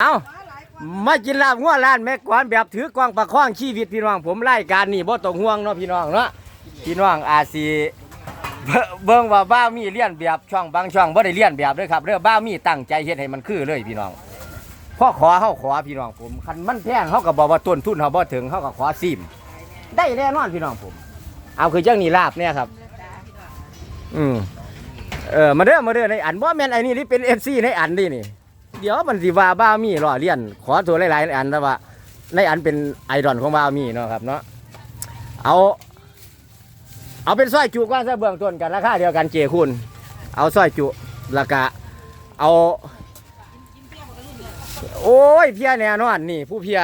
เอามากินลาบงัวร้านแม่กวนแบบถือกวางประคองชีวิตพี่น้องผมรายการนี่บ่ต้องห่วงเนาะพี่น้องเนาะพี่น้องอาจสิเบิ่งว่าบ้ามีเลียนแบบช่องบางช่องบ่ได้เลียนแบบเด้อครับเด้องบ้ามีตั้งใจเฮ็ดให้มันคือเลยพี่น้องพ่อขอเฮาขอพี่น้องผมคันมันแพงเฮาก็บอกว่าต้นทุนเฮาบ่ถึงเฮาก็ขอซิมได้แน่นอนพี่น้องผม เอาคือจังนี้ลาบเนี่ยครับ อืมเออมาเด้อมาเด้อในอันบ่แม่นไอ้นี่นี่เป็น FC ในอันนี่นี่ เดี๋ยวมันสิว่าบ้ามีล้อเลียน ขอตัวหลายๆอันแต่ว่าในอันเป็นไอดอลของบ้ามีเนาะครับเนาะเอา เอาเป็นสร้อยจุก่อนซะเบื้องต้นกันราคาเดียวกันเจคุณ เอาสร้อยจุแล้วก็เอาโอ้ยเพียแน่นอนนี่ ผู้เพีย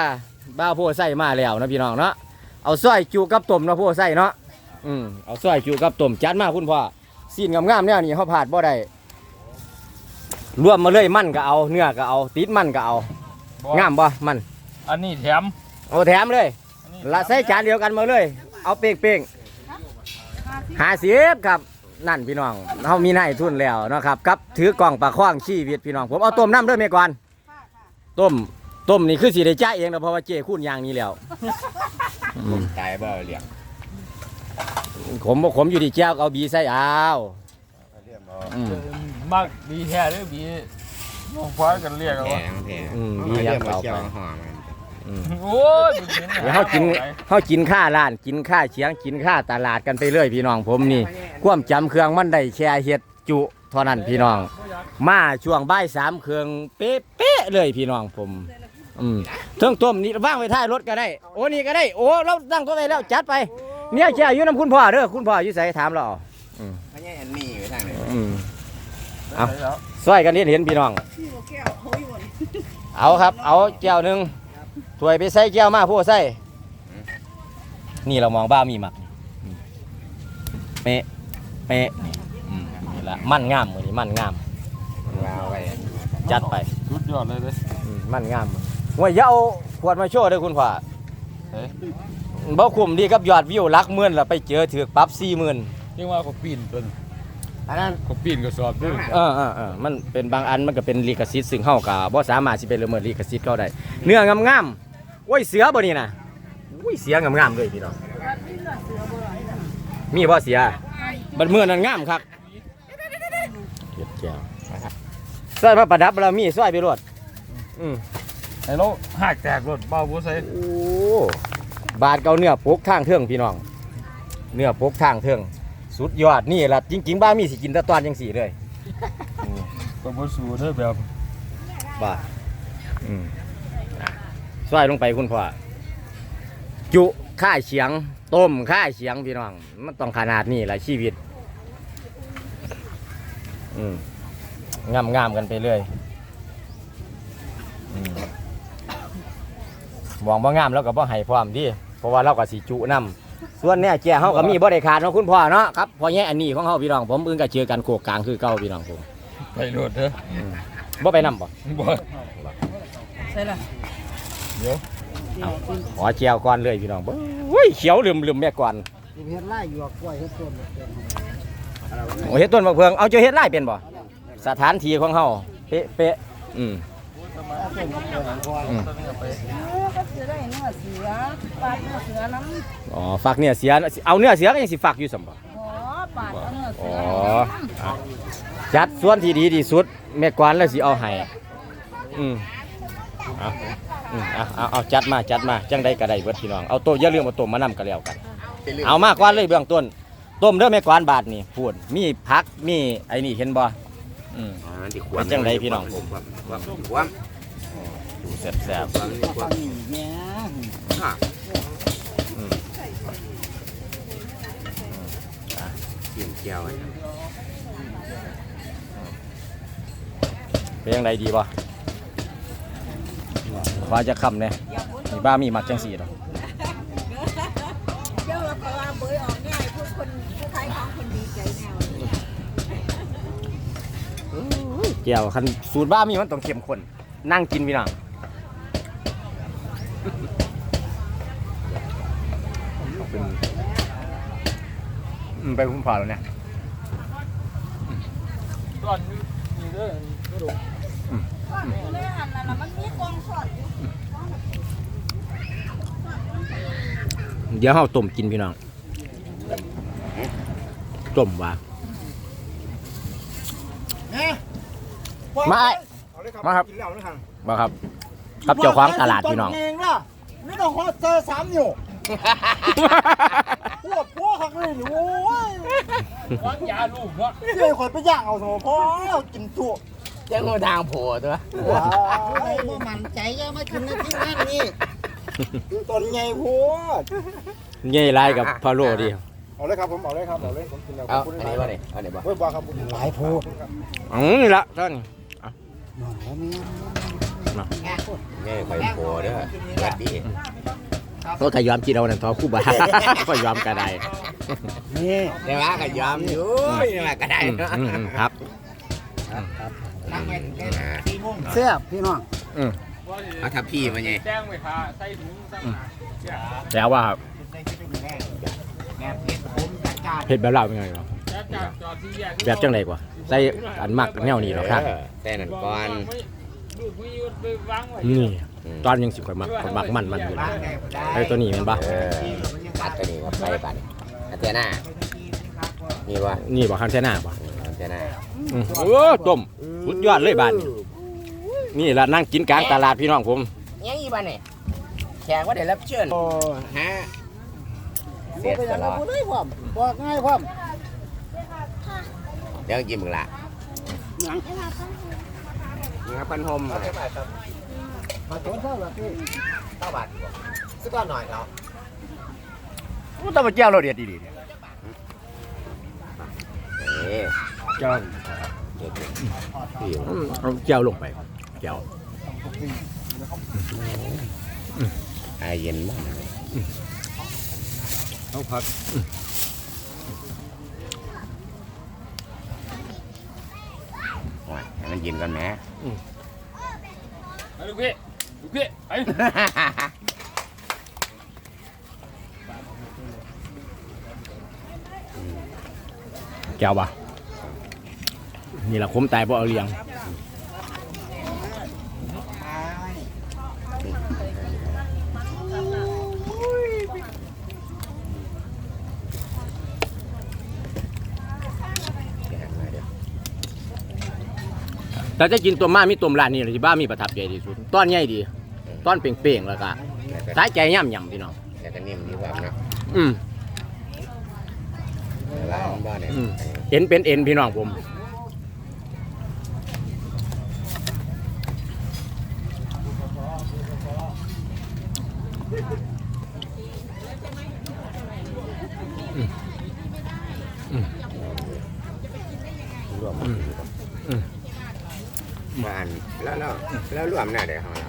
บ้าโพไส้มาแล้วนะพี่น้องเนาะเอาสร้อยจุกับต้มนะโพไส้เนาะอืมเอาสร้อยจุกับต้มจัดมาคุณพ่อซีนงามๆเนี่ยนี่เขาผ่าดบ่ได้ รวมมาเลยมันก็เอาเนื้อก็เอาติดมันก็เอาบ่งามบ่มันอันนี้แถมเอาแถมเลยอันนี้ละใส่จานเดียวกันมาเลย เอาเป้งเป้งหาสิบครับนั่นพี่น้องเขามีนายทุนแล้วเนาะครับกับถือกล่องปลาข้องชีวิตพี่น้องผมเอาต้มน้ำด้วยเมก่อนต้มต้มนี่คือสีได้จ่ายเองนะเพราะว่าเจ้คุ้นอย่างนี้แล้วอืมตายบ่เลี้ยงผมบ่ผมอยู่ที่เจ้าเอาบีใส่เอาเลี้ยงบ่ อืม มากบีแท้หรือบีน้องฟ้ากันเรียกเอาแพวะงแพงอืมมีมีเลี้ยัยงงเอาเจ้าไปหอมันอืมโอ้ยดูสิเดี๋ยวเขากินเขากินค่าร้านกินค่าเฉียงกินค่าตลาดกันไปเรื่อยพี่น้องผมนี่ความจำเครื่องมันได้แค่เฮ็ดจุเท่านั้นพี่น้อง มาช่วงบ่ายสามเครื่องเป๊ะๆเลยพี่น้องผม อืมเครื่องต้มนี่ว่างไว้ท้ายรถก็ได้ โอ้นี่ก็ได้โอ้เราตั้งตัวไว้แล้วจัดไป เนี่ยแช่อยู่น้ำคุณพ่อเด้อคุณพ่ออยู่ใส่ถามเราเอาเขาใหญ่อันนี้ อยู่ทางไหนอืม เอา แล้วซอยกันเห็นเห็นพี่น้องเอาครับ เอาแก้วหนึ่งถ้วยไปใส่แก้วมาผู้ใส่นี่เรามองบ้ามีหมักอืมเป๊ะเป๊ะนี่อืมนี่ละมันงามมือนี้มันงามวาวไว้จัดไปสุดยอดเลยเด้ออืมมันงามว่าอย่าเอาขวดมาโชว์เด้อคุณพ่อเฮ้ยบ่คุ้มดีกับยอดวิวหลักหมื่นแล้วไปเจอถือปรั๊บสี่หมื่นยังว่าเขาปีนต้น อันนั้นเขาปีนก็สอบด้วยเออเออเออมันเป็นบางอันมันก็เป็นลิขสิทธิ์ซึ่งเฮาก็บ่สามารถสิไปละเมิดลิขสิทธิ์เขาได้เนื้องามๆโอ้ยเสือบ่นี่น่ะโอ้ยเสืองามๆเลยพี่น้องมีบ่เสือบัดมื้อนั้นงามคักเก็บแก้วซอยมาประดับเรามีซอยไปรวดอืมไอ้เราหักแตกรถเบาบัวใส่โอ้บาดเกาเนื้อปกทางเทิงพี่น้อง เนื้อปกทางเทิง สุดยอดนี่ล่ะจริง ๆ บ้ามีสิกินแตะตอนจังสี่เลยก็บ่สู้เด้อแบบบ้าอืมอะซอยลงไปคุณพ่อจุข้าเฉียง ต้มข้าเฉียงพี่น้อง มันต้องขนาดนี้แหละชีวิต อืมงามงามๆกันไปเรื่อยอืมหวังว่างามแล้วก็บ่ให้พร้อมดิเพราะว่าเราก็สิจุนํ ส่วนเนี่ยแจ้เฮาก็มีบ่ได้ขาดเนาะคุณพ่อเนาะครับพอแย่อันนี้ของเฮาพี่น้องผมอื่นก็เจอกันโคกกลางคือเก่าพี่น้องผมไปรถเด้อบ่ไปนํบ่บ่ใช่ละเดี๋ยวขอแจวก่อนเลยพี่น้องเบ้ยเขียวลืมลืมๆแม่ก่อนเฮ็ดไร่อยู่กล้วยเฮ็ดต้นโอ้เฮ็ดต้นมะเฟืองเอาเจ้าเฮ็ดไร่เป็นบ่สถานที่ของเฮาเป๊ะเป๊ะอืม อืมก็จะได้เนื้อเสือปาดเนื้อเสือน้ำอ๋อฝักเนี่ยเสียเอาเนื้อเสียก็ยังสิฝักอยู่ซั่นบ่หอปาดเอาเนื้ออ๋เสือออะจัดส่วนที่ดีที่สุดแม่กวานแล้วสิเอาให้อืมเอาอืมเอาเอาเอาจัดมาจัดมาจังใดก็ได้เบิดพี่น้องเอาโตอย่าลืมเอาต้มมานํกันแล้วกัน เอามากกว่าเลยเบื้องต้น ต้มเด้อแม่กวานบาทนี่พูดมีผักมีไอ้นี่เห็นบ่อืมอ๋อมันสิขวเป็นจังใดพี่น้อง ผมความความ ความดูแซ่บความนี่ความเนี่ยอะๆอืมเกี่ยวเกี่ยวไว้เป็นยังไงดีบ่ว่าจะคำเนี่ยมีบ้ามีมักจังสี่ดอกเจ้าละก็ว่าเบยออกง่ายผู้คนผู้ขายของคนดีใจแนวเกี่ยวคันสูตรบ้ามีมันต้องเข้มข้นนั่งกินพี่น้องเป็นอืม ไปคุ้มผ่าแล้วเนี่ยตอนนี้นี่เด้อก็ดูอืมอดอยู่ในหันน่ะนะมันมีกองสอดอยู่เดี๋ยวเฮาต้มกินพี่น้องต้มว่ามาไอ้มาครับมาครับ ครับเจ้าของตลาดพี่น้องเองล่ะไม่ต้องฮอตเจอสามนิ้ว พวกพวกขักเลยนี่โอ้ยวางยาลูกเนาะเดี๋ยวคนไปย่างเอาสมพ่อกินจุยังงูทางโผล่ตัวว้าไอ้บ่มั่นใจอย่ามากินในที่นั่นนี่ต้นใหญ่พูดเงี้ยไรกับพะโล้ดิเอาเลยครับผมเอาเลยครับเอาเลยผมกินแล้วเอาอันนี้ว่าเนี่ยอันนี้บ่เฮ้ยบ้าครับผมหลายพูดอืมนี่ละท่านนี่ไปโผล่เด้อวัดดี โอ้ถ้ายอมกินเอานั่นทอคู่บาก็ยอมก็ได้นี่แต่ว่าก็ยอมอยู่นี่ว่าก็ได้อืมเนาะอืมอืมครับแซ่บพี่น้องเอาทับพี่มาไงแจ้งไปพาใส่ถุงตั้งหาแล้วว่าเผ็ดแบบเราเป็นไงวะแล้วจากจอดที่แยกแบบจังไรกว่าใส่อันมักแนวนี้หรอครับเออแต่นั่นก่อนลูกไม่ยุดไปวางไว้นี่ ตอนยังสิข่อยมักข่อยมักมันมันอยู่นะไอ้ตัวนี้แมันปะเออตัดตัวนี้ครับไปปัดอันเทน่านี่ว่านี่บอกคันแท่หน้าปะอันเทน่าอืมโอ้ต้มสุดยอดเลยบ้านนี่นี่ละนั่งกินกลางตลาดพี่น้องผมยังอีบ้านนี่แขกว่าได้รับเชิญโอ้ฮะเสร็จตลอดได้พร้อมบอกง่ายพร้อมเดี๋ยวกินมึงละนี่ครับปันหม มาโจนเท่าไหร่พี่เก้าบาทซื้อก้อนหน่อยเขาต้องมาเจ้าเราเด็ดดีเอ๊ะเจ้าเด็กพี่ไปแก้วปะนี่แหมลูกพี่ลูกพี่ไปเจ้าปะนี่ละคมตายเพราะเอาเลี้ยง เดี๋ยวหันมาเดี๋ยว แต่จะกินตัวมามีตัวร้านนี่เลยที่บ้านมีประทับใจที่สุดต้อนใหญ่ดีต้อนเป่งๆแล้วก็แล้วก็สายใจย่ำยำพี่น้องแล้วก็นิ่มดีกว่าเนาะอืมร้านบ้านเนี่ยอืมเอ็นเป็นเอ็นพี่น้องผม รวมบ้านแล้ว แล้วแล้วรวมหน้าเดี๋ยวของเรา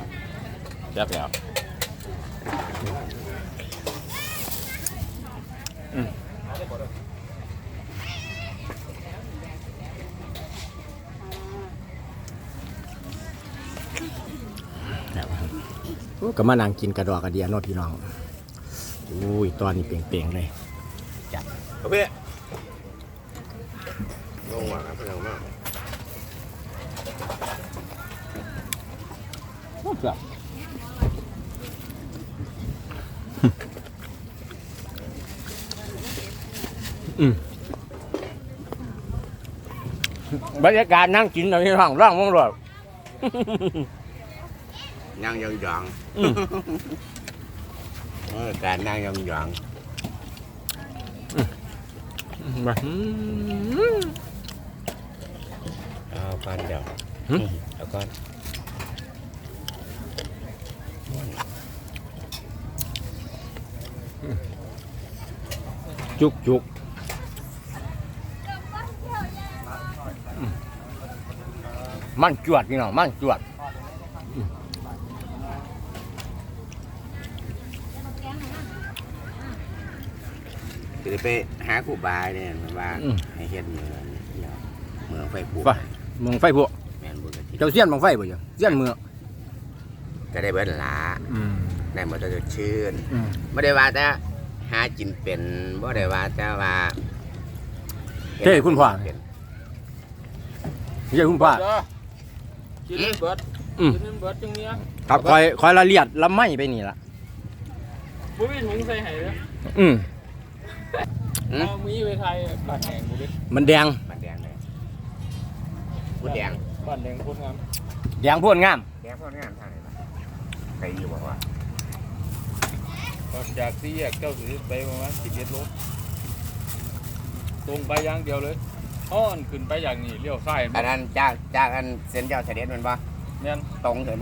แซ่บแล้วอืมแล้วครับโอ้ก็มานั่งกินกระดอกกระเดียเนอพี่น้องอุ้ยตอนนี้เปล่งๆเลยโอเคลงมาครับลงมา บรรยากาศนั่งกินตรงนี้ห้องร่างมองรถนั่งยองยองอืม เออการนั่งยองยองเอาก่อนเดี๋ยวหึ เอาก่อน จุกจุกมันจวดพี่น้องมันจวดจะไปหาครูบาเนี่ยมันว่าให้เฮ็ดเมืองเนี่ยเมืองไฟผูไฟเมืองไฟพวกแม่นบุญกะทิเจ้าเสี้ยนเมืองไฟบ่จ้ะเสี้ยนเมืองก็ได้เบิดหลาอืมได้หมดจะชื่นอืมไม่ได้ว่าแต่ หากินเป็นไม่ได้ว่าแต่ว่าเฮ้ยคุณพ่อ เป็นเฮ้ยคุณป้ากินเลยเบิดอืมจะเป็นเบิดจังเนี้ยครับคอยคอยละเลียดละไม่ไปนี่ล่ะบ่มีถุงใส่ให้เลยอืม เอามีไปไทยบ้านแดงบ่ดิมันแดงมันแดงเลยพูดแดงบ้านแดงคนงามแดงพ่นงามแดงพวกนี้ทางไหนใครอยู่บอกว่า ออกจากสี่แยกเจ้าสิไปประมาณ11โลตรงไปอย่างเดียวเลยอ้อนขึ้นไปอย่างนี้เลี้ยวซ้ายอันนั้นจากจากอันเส้นเจ้าเสด็จมันปะแม่นตรงเลย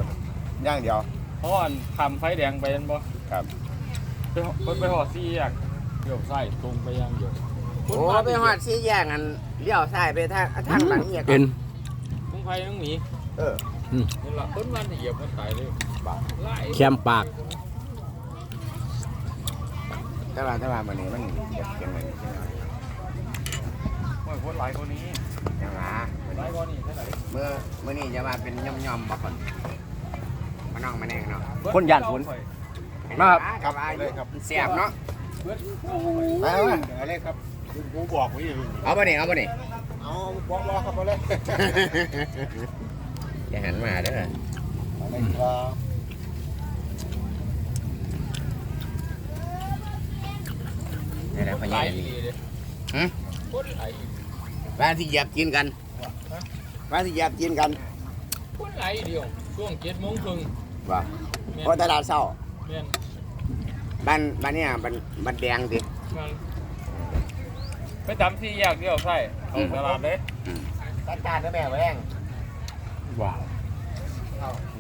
ย่างเดียวอ้อนข้ามไฟแดงไปนั่นบ่ครับไปหอไปหอดสี่แยกเลี้ยวซ้ายตรงไปอย่างเดียวโอ้ไปหอดสี่แยกอันเลี้ยวซ้ายไปทางทางหลังเนี่ยเป็นตรงไฟต้องหนีเออนี่ล่ะต้นวันเหยียบมันตายเลยบาไล่แคมปากแต่ว่าแต่ว่าวันนี้มันเก็บเก็บไว้ใช่ไหมโอ้ยคนหลายคนนี้ยังหาหลายคนนี้เท่าไหร่เมื่อเมื่อนี้จะมาเป็นย่อมย่อมๆบอกคนมาน้องมาแน่เนาะคนย่านฝนมาครับเลยครับเสียบเนาะไปเอาอะไรครับกูบอกไว้อยู่เอาไปนี่เอาไปนี่เอาบอกบอกครับเอาเลยอย่าหันมาเด้ออะไรครับ นี่แหละพหลาญายอีนี่หลีเลยหึคนหลายอีหลีว่าที่เหยียบกินกันว่าที่เหยียบกินกันคนหลายอีเดียวช่วงเจ็ดโมงครึ่งว่าแม่นเพราะตลาดเศร้าแม่นบ้านบ้านเนี่ยบ้านบ้านแดงดิมันไปจำสี่แยกเดียวใช่เอาตลาดเลยตัดการนะแม่แรงว้าว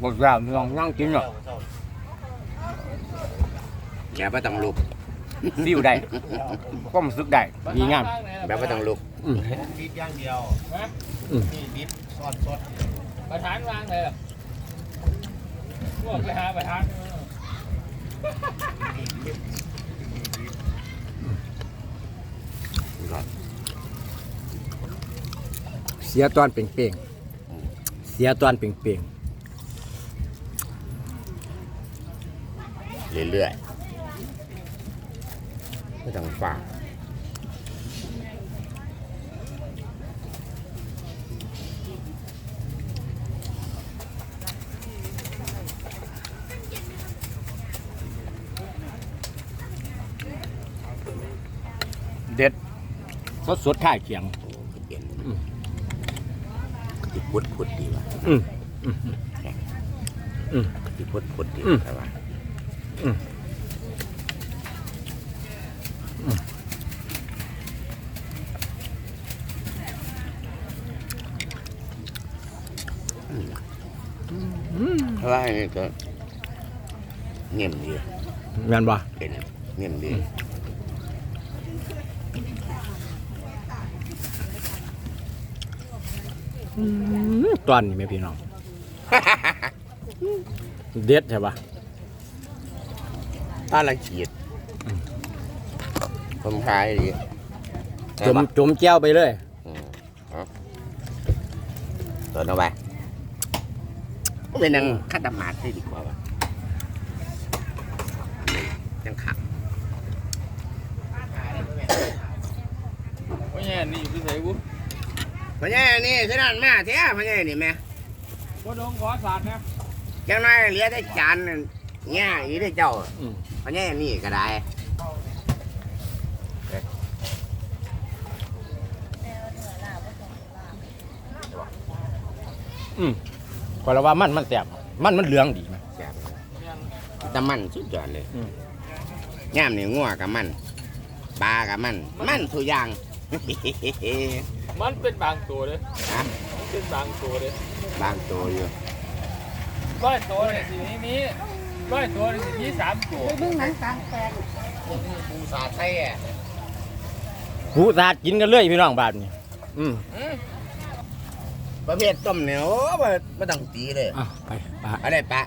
บกยามลองนั่งกินหรอกอย่าไปต้องลุก ซิวได้ก็มนซึกได้ดีงาม แบบไม่ต้องลุกอืมดิบอย่างเดียวฮะนี่ดิบซอสสดประธานวางเลยเหรอพวกไปหาประธานเสียตอนเป่งๆเสียตอนเป่งเรื่อย ๆไม่ต้องฝ่าๆเด็ดสดสดๆท่าเคียงโอ้เย็นอืมติพุดพุดดีว่ะอืมอืมอืมติพุดพุดดีอืมแต่ว่าอืม เพราะว่าอันนี้ก็เงียบดีแม่นบ่เป็นเงียบดีอืมตอนนี้แม่พี่น้อง เด็ดใช่ปะถ้าละเขียดผมขายดีจมจมแก้วไปเลย อืมเอาตัวเอาไป เป็นนังคัดดมาดได้ดีกว่าวะยังขับว่าแย่นี่อยู่ที่ไหนกูพญานี่ฉะนั้นมาแท้พญานี่แม่บ่ดงขอศาสตร์นะจังน้อยเหลือแต่จานนั่นแง่อีได้เจ้าอืมพญานี่ก็ได้อืม ก็แล้วว่ามันมันแสบมันมันเหลืองดีไหมแซ่บแต่มันสุดยอดเลยอืม ย่ามนี่งัวกับมันปลากับมัน มันทุกอย่าง มันเป็นบางตัวเลยฮะมันเป็นบางตัวเลยบางตัวอยู่ร้อยตัวเนี่ยสินี้มีร้อยตัวเนี่ยสิมีสามตัวไปเบิ่งหนังกลางแปลงปูสาไทยอะหูสาดกินกันเลยพี่น้องบาดนี้อืม ประเภทต้มเนี่ยโอ้ไม่ไม่ต้องตีเลยอะไปปะเอะไรปะ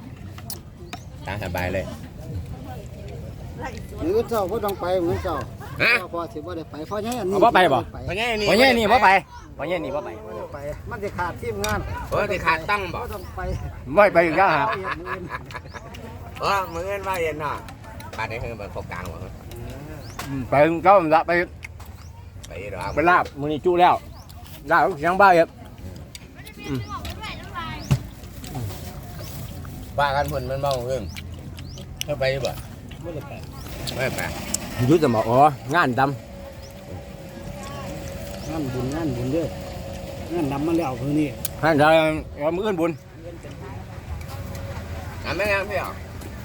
ตามสบายเลยมือเจ้าก็ต้องไปมือเจ้าฮะพอสิบ่ได้ไปเพราะงี้อันนี้เอาบ่ไปบ่พญานี่วันนี้นี่บ่ไปวันนี้นี่บ่ไปบ่ได้ไป มันจะขาดทีมงานโอ้ที่ขาดตั้งบ่ก็ต้องไปไม่ไปอีกแล้วฮะเอาอย่างอื่นเออมือเงินว่าเย็นเนาะบาดได้เฮือแบบโคกลางบ่อืมไปเจ้าละไปไปเดี๋ยวเอาไปลาบมือนี้จู้แล้วลาบเสียงบ้าเยอะ อืมว่ากันเพิ่นมันเมาเรื่องเข้าไปบ่ไม่ได้ไปไม่ไปอยุติมาอ๋องานดงานบุญงานบุญเด้องานนำมาแล้วเพิ่งนี่ำให้เราเรามืออื่นบุญอะแม่งานพี่อะ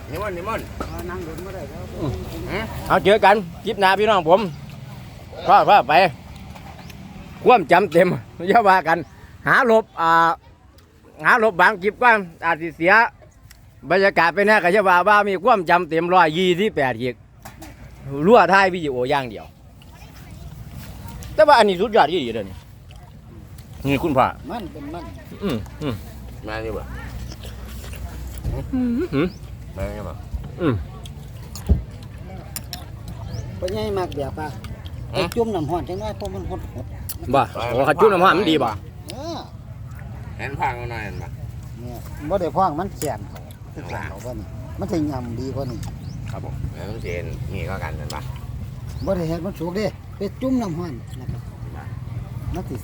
นิมนต์นิมนต์นั่งรถมาได้แล้วเอาเจอกันคลิปหน้าพี่น้องผมก็ก็ไป ความจำเต็มอย่าว่ากัน หาหลบอ่าหาหลบบางคลิปก็อาจสิเสีย บรรยากาศไปแน่ก็จะว่าว่ามีความจำเต็มร้อยยี่ที่แปดอีกรั่วท้ายวิดีโออย่างเดียว แต่ว่าอันนี้สุดยอดที่ดีเลยนี่นี่คุณพ่อมันเป็นมันอืมอืมมาดิบ่อืมมาไงบ่อืมเป็นไงมากแบบอะไอ้จุ่มน้ำห้อนจังน้อยเพราะมันหดหดบ่โอ้ขัดจุ้น้ำมันมันดีบ่ เออเห็นพังหน่อยเห็นบ่เนี่ยบ่ได้พ้องมันแขนเขาคือแขนเขาบ่นี่มันสิยำดีกว่านี่ครับผมแล้วต้องเชนนี่ก็กันเห็นบ่บ่ได้เฮ็ดมันสุกเด้ไปจุ่มน้ำห้อนนะครับมันสิ